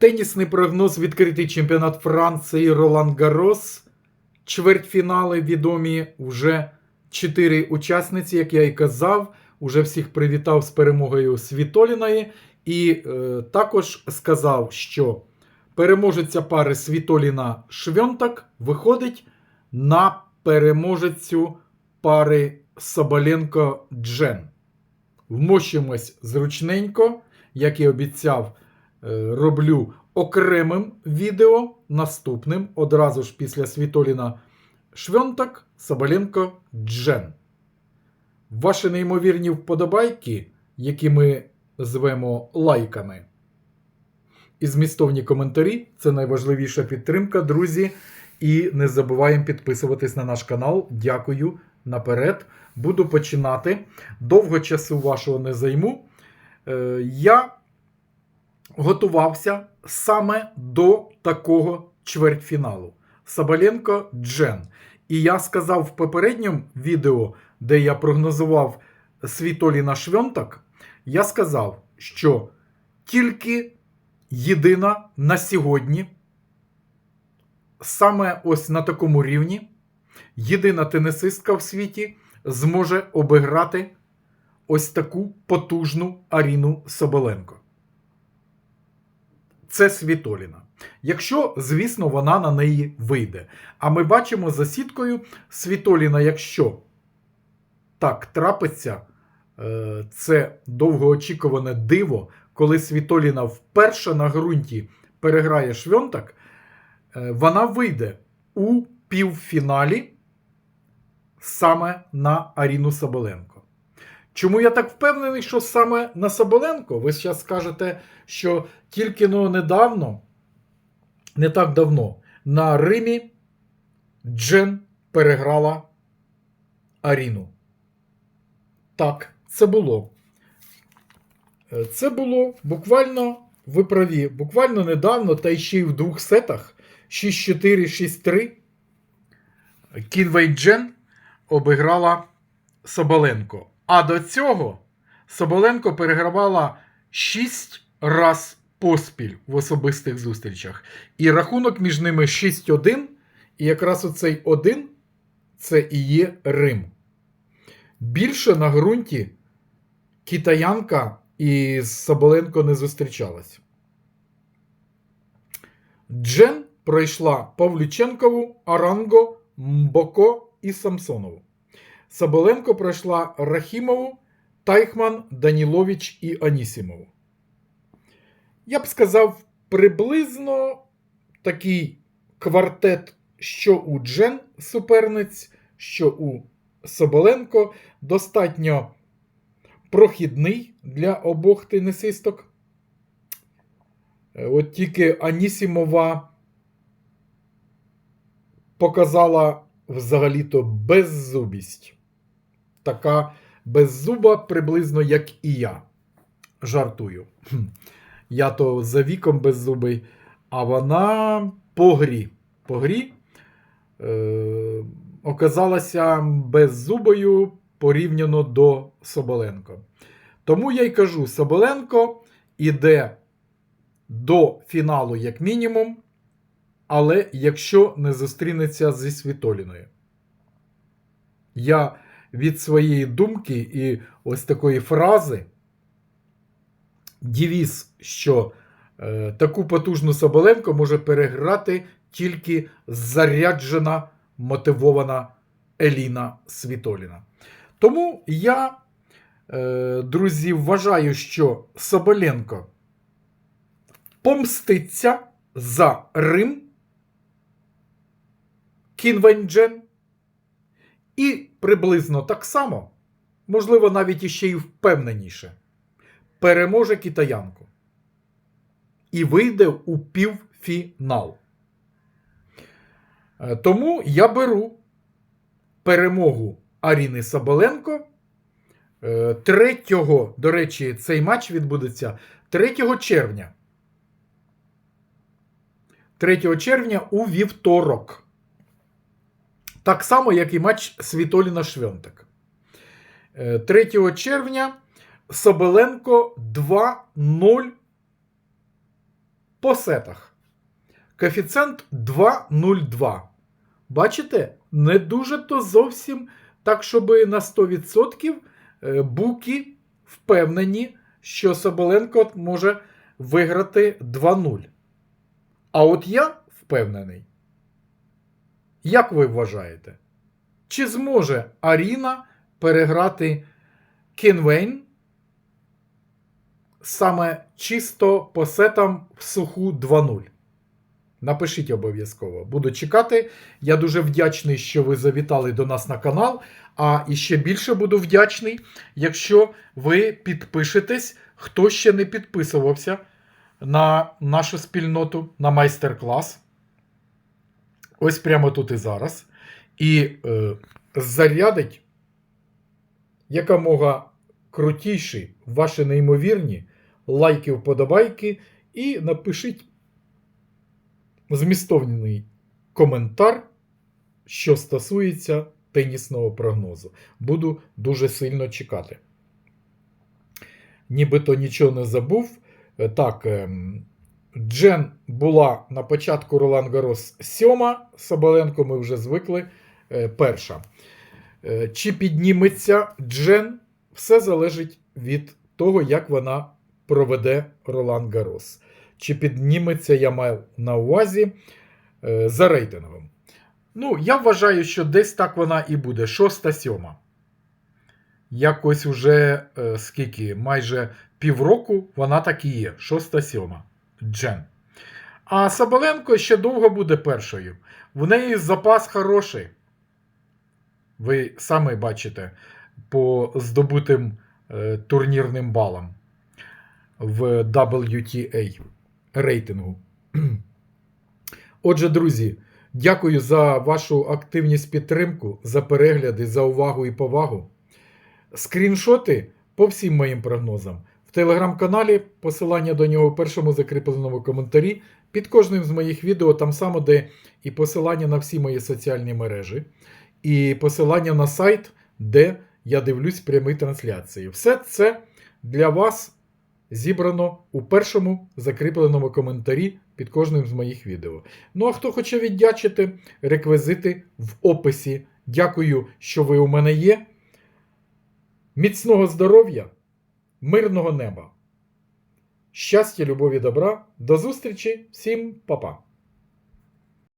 Тенісний прогноз відкритий чемпіонат Франції Ролан Гарос. Чвертьфінали відомі вже чотири учасниці, як я і казав. Уже всіх привітав з перемогою Світоліної. І е, також сказав, що переможеця пари Світоліна Швьонтак виходить на переможецю пари Соболенко Джен. Вмощимось зручненько, як і обіцяв, роблю окремим відео наступним, одразу ж після Світоліна Швьонтак, Соболенко Джен. Ваші неймовірні вподобайки, які ми звемо лайками. І змістовні коментарі це найважливіша підтримка, друзі. І не забуваємо підписуватись на наш канал. Дякую наперед. Буду починати. Довго часу вашого не займу. Е, я готувався саме до такого чвертьфіналу. Соболенко Джен. І я сказав в попередньому відео, де я прогнозував Світоліна Швьонтак, я сказав, що тільки єдина на сьогодні, саме ось на такому рівні, єдина тенісистка в світі зможе обіграти ось таку потужну Аріну Соболенко. Це Світоліна. Якщо, звісно, вона на неї вийде. А ми бачимо за сіткою Світоліна, якщо так трапиться, е, це довгоочікуване диво, коли Світоліна вперше на ґрунті переграє Швьонтак, е, вона вийде у півфіналі саме на Аріну Соболенко. Чому я так впевнений, що саме на Соболенко? Ви зараз скажете, що тільки ну, недавно, не так давно, на Римі Джен переграла Аріну. Так, це було. Е, Це було буквально, ви праві, буквально недавно, та ще й в двох сетах 6-4, 6-3. Кінвей Джен обіграла Соболенко. А до цього Соболенко перегравала 6 раз поспіль в особистих зустрічах. І рахунок між ними 6-1. І якраз оцей 1 це і є Рим. Більше на ґрунті китаянка із Соболенко не зустрічалась. Джен пройшла Павлюченкову, Аранго, Мбоко і Самсонову. Соболенко пройшла Рахімову, Тайхман, Данілович і Анісімову. Я б сказав, приблизно такий квартет, що у Джен суперниць, що у Соболенко, достатньо прохідний для обох тенісисток. Е, От тільки Анісімова показала взагалі-то беззубість. Така беззуба, приблизно як і я. Жартую. Я то за віком беззубий, а вона по грі. По грі е, оказалася беззубою порівняно до Соболенко. Тому я й кажу: Соболенко іде до фіналу, як мінімум, але якщо не зустрінеться зі Світоліною. Я від своєї думки і ось такої фрази дівіз, що е, таку потужну Соболенко може переграти тільки заряджена, мотивована Еліна Світоліна. Тому я, е, друзі, вважаю, що Соболенко помститься за Рим, Кінвенджен, і приблизно так само, можливо, навіть іще й впевненіше, переможе китаянку і вийде у півфінал. Е, Тому я беру перемогу Аріни Соболенко. Е, 3, до речі, цей матч відбудеться 3 червня. 3 червня у вівторок. Так само, як і матч Світоліна Швьонтак. Е, 3 червня Соболенко 2-0 по сетах. Коефіцієнт 2,02. Бачите, не дуже то зовсім так, щоб на 100% е, буки впевнені, що Соболенко може виграти 2-0. А от я впевнений. Як ви вважаєте? Чи зможе Аріна переграти Кінвейн саме чисто по сетам в суху 2-0? Напишіть обов'язково. Буду чекати. Я дуже вдячний, що ви завітали до нас на канал. А іще більше буду вдячний, якщо ви підпишетесь, хто ще не підписувався на нашу спільноту, на майстер-клас. Ось прямо тут і зараз. І е, зарядить якомога крутіші ваші неймовірні лайки, вподобайки, і напишіть змістовний коментар, що стосується тенісного прогнозу. Буду дуже сильно чекати. Нібито нічого не забув. Е, Так, ем, Джен була на початку Ролан Гарос сьома, Соболенко ми вже звикли е, перша. Е, Чи підніметься Джен? Все залежить від того, як вона проведе Ролан Гарос. Чи підніметься я маю на увазі е, за рейтингом. Ну, я вважаю, що десь так вона і буде. Шоста-сьома. Якось уже скільки, майже півроку вона так і є. Шоста-сьома. Джен. А Соболенко ще довго буде першою. В неї запас хороший. Ви самі бачите по здобутим е, турнірним балам в WTA рейтингу. Отже, друзі, дякую за вашу активність підтримку, за перегляди, за увагу і повагу. Скріншоти по всім моїм прогнозам в телеграм-каналі, посилання до нього в першому закріпленому коментарі. Під кожним з моїх відео там само, де і посилання на всі мої соціальні мережі, і посилання на сайт, де я дивлюсь прямі трансляції. Все це для вас зібрано у першому закріпленому коментарі під кожним з моїх відео. Ну а хто хоче віддячити, реквізити в описі. Дякую, що ви у мене є. Міцного здоров'я, мирного неба. Щастя, любові, добра. До зустрічі, всім па-па.